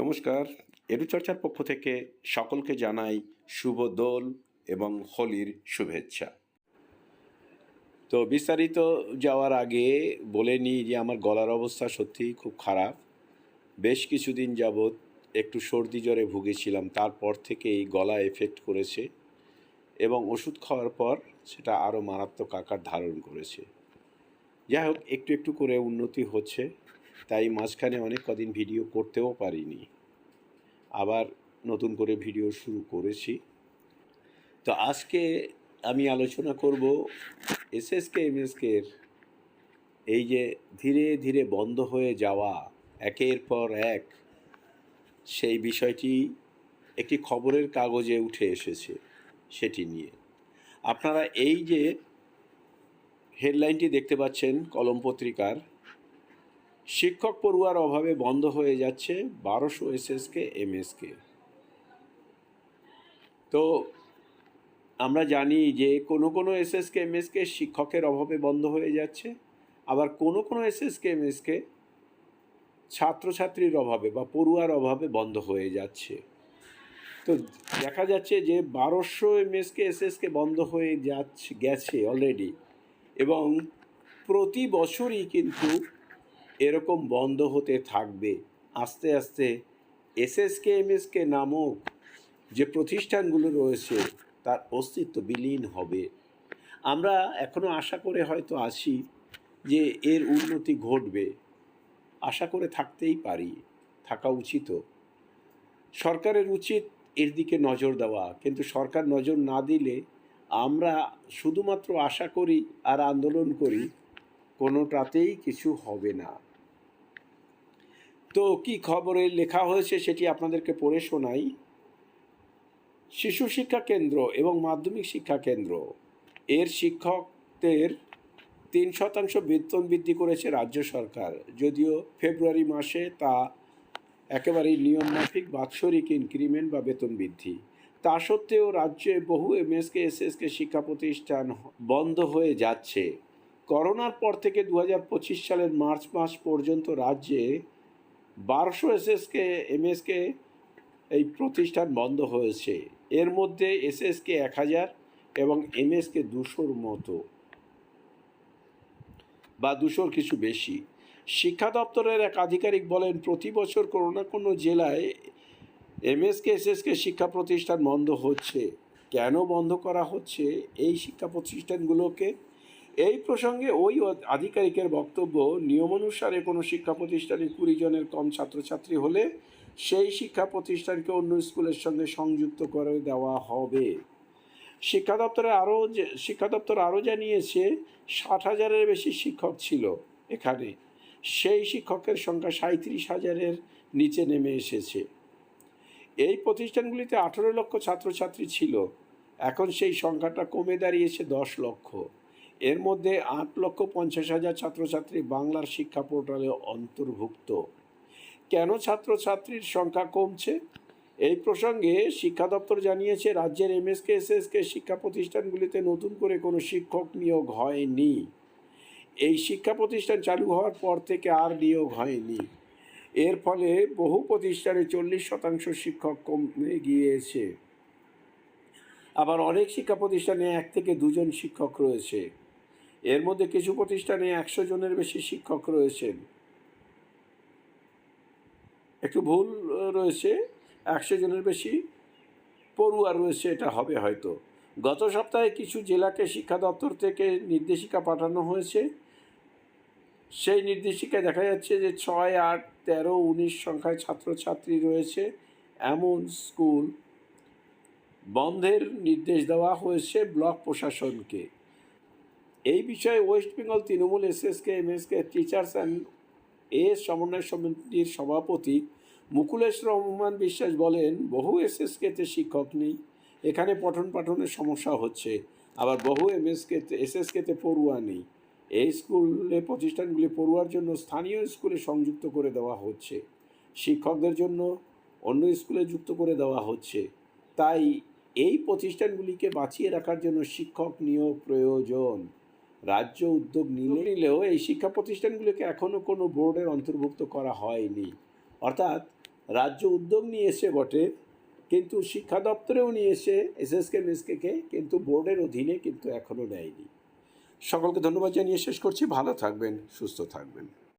নমস্কার। এরুচর্চার পক্ষ থেকে সকলকে জানাই শুভ দোল এবং হোলির শুভেচ্ছা। তো বিস্তারিত যাওয়ার আগে বলে নিই যে আমার গলার অবস্থা সত্যিই খুব খারাপ। বেশ কিছুদিন যাবৎ একটু সর্দি জ্বরে ভুগেছিলাম, তারপর থেকেই গলা এফেক্ট করেছে এবং ওষুধ খাওয়ার পর সেটা আরও মারাত্মক আকার ধারণ করেছে। যাই হোক, একটু একটু করে উন্নতি হচ্ছে। তাই মাঝখানে অনেক কদিন ভিডিও করতেও পারিনি। আবার নতুন করে ভিডিও শুরু করেছি। তো আজকে আমি আলোচনা করব এসএসকে এমএসকের এই যে ধীরে ধীরে বন্ধ হয়ে যাওয়া, একের পর এক সেই বিষয়টি একটি খবরের কাগজে উঠে এসেছে সেটি নিয়ে। আপনারা এই যে হেডলাইনটি দেখতে পাচ্ছেন, কলম পত্রিকার শিক্ষক পড়ুয়ার অভাবে বন্ধ হয়ে যাচ্ছে বারোশো এসএসকে এমএসকে তো আমরা জানি যে কোনো কোনো এসএসকে এমএসকে শিক্ষকের অভাবে বন্ধ হয়ে যাচ্ছে, আবার কোনো কোনো এসএসকে এমএসকে ছাত্রছাত্রীর অভাবে বা পড়ুয়ার অভাবে বন্ধ হয়ে যাচ্ছে। তো দেখা যাচ্ছে যে বারোশো এমএসকে এসএসকে বন্ধ হয়ে যাচ্ছে, গেছে অলরেডি এবং প্রতি বছরই কিন্তু এরকম বন্ধ হতে থাকবে। আস্তে আস্তে এসএসকে, এমএসকে নামক যে প্রতিষ্ঠানগুলো রয়েছে, তার অস্তিত্ব বিলীন হবে। আমরা এখনও আশা করে হয়তো আছি যে এর উন্নতি ঘটবে। আশা করে থাকতেই পারি, থাকা উচিত। সরকারের উচিত এর দিকে নজর দেওয়া, কিন্তু সরকার নজর না দিলে আমরা শুধুমাত্র আশা করি আর আন্দোলন করি, কোনোটাতেই কিছু হবে না। তো কি খবরে লেখা হয়েছে সেটি আপনাদেরকে পড়ে শোনাই। শিশু শিক্ষা কেন্দ্র এবং মাধ্যমিক শিক্ষা কেন্দ্র। এর শিক্ষকদের তিন শতাংশ বেতন বৃদ্ধি করেছে রাজ্য সরকার। যদিও ফেব্রুয়ারি মাসে তা একেবারেই নিয়মমাফিক, বাৎসরিক ইনক্রিমেন্ট বা বেতন বৃদ্ধি। তা সত্ত্বেও রাজ্যে বহু এমএসকে, এসএসকে শিক্ষা প্রতিষ্ঠান বন্ধ হয়ে যাচ্ছে। করোনার পর থেকে দু হাজার পঁচিশ সালের মার্চ মাস পর্যন্ত রাজ্যে বারোশো এসএসকে, এমএসকে এই প্রতিষ্ঠান বন্ধ হয়েছে। এর মধ্যে এসএসকে এক হাজার এবং এমএসকে দুশোর মতো বা দুশোর কিছু বেশি। শিক্ষা দপ্তরের এক আধিকারিক বলেন, প্রতি বছর কোনো না কোনো জেলায় এমএসকে, এসএসকে শিক্ষা প্রতিষ্ঠান বন্ধ হচ্ছে। কেন বন্ধ করা হচ্ছে? এই শিক্ষা প্রতিষ্ঠানগুলোকে এই প্রসঙ্গে ওই আধিকারিকের বক্তব্য, নিয়মানুসারে কোনো শিক্ষা প্রতিষ্ঠানে কুড়ি জনের কম ছাত্রছাত্রী হলে সেই শিক্ষা প্রতিষ্ঠানকে অন্য স্কুলের সঙ্গে সংযুক্ত করে দেওয়া হবে। শিক্ষা দপ্তরে আরও যে, শিক্ষা দপ্তর আরও জানিয়েছে, ষাট হাজারের বেশি শিক্ষক ছিল এখানে। সেই শিক্ষকের সংখ্যা সাঁত্রিশ হাজারের নিচে নেমে এসেছে। এই প্রতিষ্ঠানগুলিতে আঠেরো লক্ষ ছাত্রছাত্রী ছিল। এখন সেই সংখ্যাটা কমে দাঁড়িয়েছে দশ লক্ষ। এর মধ্যে আট লক্ষ পঞ্চাশ হাজার ছাত্রছাত্রী বাংলার শিক্ষা পোর্টালে অন্তর্ভুক্ত। কেন ছাত্রছাত্রীর সংখ্যা কমছে? এই প্রসঙ্গে শিক্ষা দপ্তর জানিয়েছে, রাজ্যের এমএসকে, এসএসকে শিক্ষা প্রতিষ্ঠানগুলিতে নতুন করে কোনো শিক্ষক নিয়োগ হয়নি। এই শিক্ষা প্রতিষ্ঠান চালু হওয়ার পর থেকে আর নিয়োগ হয়নি। এর ফলে বহু প্রতিষ্ঠানে চল্লিশ শতাংশ শিক্ষক কমে গিয়েছে। আবার অনেক শিক্ষা প্রতিষ্ঠানে এক থেকে দুজন শিক্ষক রয়েছে। এর মধ্যে কিছু প্রতিষ্ঠানে একশো জনের বেশি শিক্ষক রয়েছেন। একটু ভুল রয়েছে, একশো জনের বেশি পড়ুয়া রয়েছে, এটা হবে হয়তো। গত সপ্তাহে কিছু জেলাকে শিক্ষা দপ্তর থেকে নির্দেশিকা পাঠানো হয়েছে। সেই নির্দেশিকায় দেখা যাচ্ছে যে ছয়, আট, তেরো, উনিশ সংখ্যায় ছাত্রছাত্রী রয়েছে। এমন স্কুল বন্ধের নির্দেশ দেওয়া হয়েছে ব্লক প্রশাসনকে। বিষয়ে West Bengal Trinamool SSK MSK teachers and S সমন্বয় সমিতির সভাপতি মুকুলেশ রহমান বিশ্বাস বলেন, বহু এসএসকেতে শিক্ষক নেই, এখানে পঠন পাঠনের সমস্যা হচ্ছে। আবার বহু এমএসকেতে এসএসকেতে পড়ুয়া নেই। এই স্কুলে প্রতিষ্ঠানগুলি পড়ুয়ার জন্য স্থানীয় স্কুলে সংযুক্ত করে দেওয়া হচ্ছে। শিক্ষকদের জন্য অন্য স্কুলে যুক্ত করে দেওয়া হচ্ছে। তাই এই প্রতিষ্ঠানগুলিকে বাঁচিয়ে রাখার জন্য শিক্ষক নিয়োগ প্রয়োজন। রাজ্য উদ্যোগ নিলে নিলেও এই শিক্ষা প্রতিষ্ঠানগুলোকে এখনও কোনো বোর্ডের অন্তর্ভুক্ত করা হয়নি। অর্থাৎ রাজ্য উদ্যোগ নিয়ে এসে বটে, কিন্তু শিক্ষা দপ্তরেও নিয়ে নিয়েছে এসএসকে, মেসকে কিন্তু বোর্ডের অধীনে কিন্তু এখনও নেয়নি। সকলকে ধন্যবাদ জানিয়ে শেষ করছি। ভালো থাকবেন, সুস্থ থাকবেন।